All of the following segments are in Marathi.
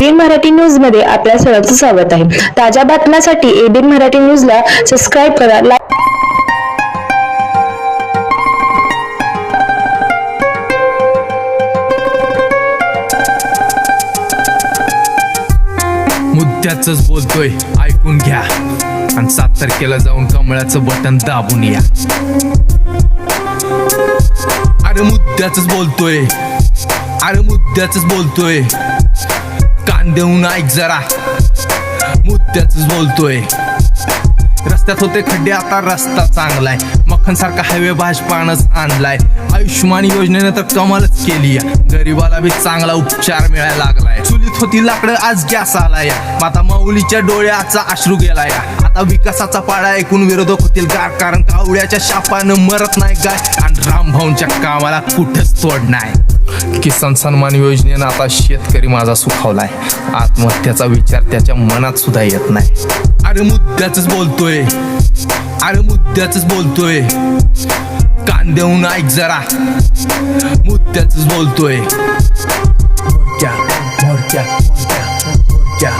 एबीन मराठी न्यूजमध्ये आपल्या सर्वांचं स्वागत आहे. ताज्या बातम्यांसाठी एबीन मराठी न्यूजला सबस्क्राईब करा लाईक मुद्द्याच बोलतोय ऐकून घ्या. आणि सात तारखेला जाऊन कमळाचं बटन दाबून या. अरे मुद्द्याच बोलतोय. अरे मुद्द्याच बोलतोय. कान देऊन ऐक जरा. मुद्द्याच बोलतोय. रस्त्यात होते खड्डे आता रस्ता चांगलाय. मक्खन सारखा हायवे भाजपानच आणलाय. आयुष्यमान योजनेनं तर कमालच केली गरीबाला बी चांगला उपचार मिळायला लागलाय. चुलीत होती लाकडं आज गॅस आला या माता माऊलीच्या डोळ्याचा अश्रू गेला या आता विकासाचा पाडा ऐकून विरोधक होतील गार कारण कावळ्याच्या शापानं मरत नाही गाय. आणि रामभाऊंच्या कामाला कुठंच तोड नाही. किसान सन्मान योजनेनं आता शेतकरी माझा सुखावलाय. आत्महत्याचा विचार त्याच्या मनात सुद्धा येत नाही. अरे मुद्द्याच बोलतोय. अरे मुद्द्याच बोलतोय. कान देऊन ऐक जरा. मुद्द्याच बोलतोय. मोर्चा मोर्चा मोर्चा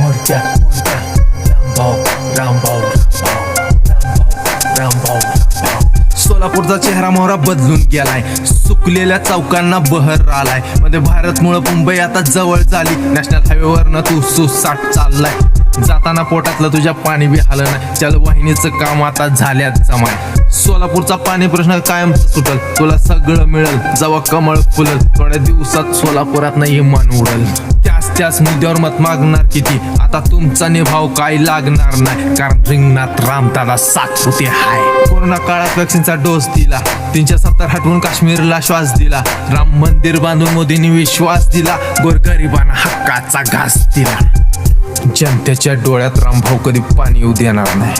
मोर्चा. रामभाऊ चेहरा मोहरा बदलून गेलाय. सुकलेल्या चौकांना बहर आलाय. मध्ये भारतमुळं मुंबई आता जवळ झाली. नॅशनल हायवेवरनं तू सुसाट चाललाय. जाताना पोटातलं तुझ्या पाणी बी आलं नाही. जलवाहिनीचं काम आता झाल्यात जमाय. सोलापूरचा पाणी प्रश्न कायम सुटल. तुला सगळं मिळेल. जेव्हा कमळ फुलल. थोड्या दिवसात सोलापुरात नाही मन उडल. त्याच त्याच मुद्द्यावर मत मागणार किती? आता तुमचा निभाव काही लागणार नाही? कारण रिंगणात रामदादा सात होते हाय. कोरोना काळात वॅक्सिनचा डोस दिला. तीनशे सत्तर हटवून काश्मीरला श्वास दिला. राम मंदिर बांधून मोदींनी विश्वास दिला. गोरगरिबांना हक्काचा घास दिला. जनतेच्या डोळ्यात रामभाऊ कधी पाणी येऊ देणार नाही.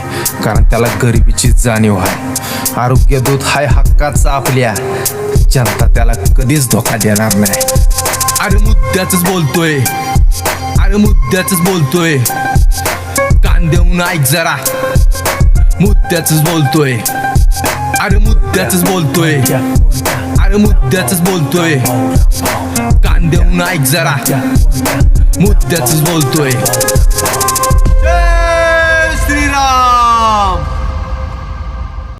कारण त्याला गरिबीची जाणीव आहे. आरोग्य दूत हाय हक्काचा आपल्या. जनता त्याला कधीच धोका देणार नाही. अरे मुद्द्याच बोलतोय. अरे मुद्द्याच बोलतोय. कान देऊन ऐक जरा. मुद्द्याच बोलतोय. अरे मुद्द्याच बोलतोय. अरे मुद्द्याच बोलतोय. कान देऊन ऐक जरा. मुद्द्याच बोलतोय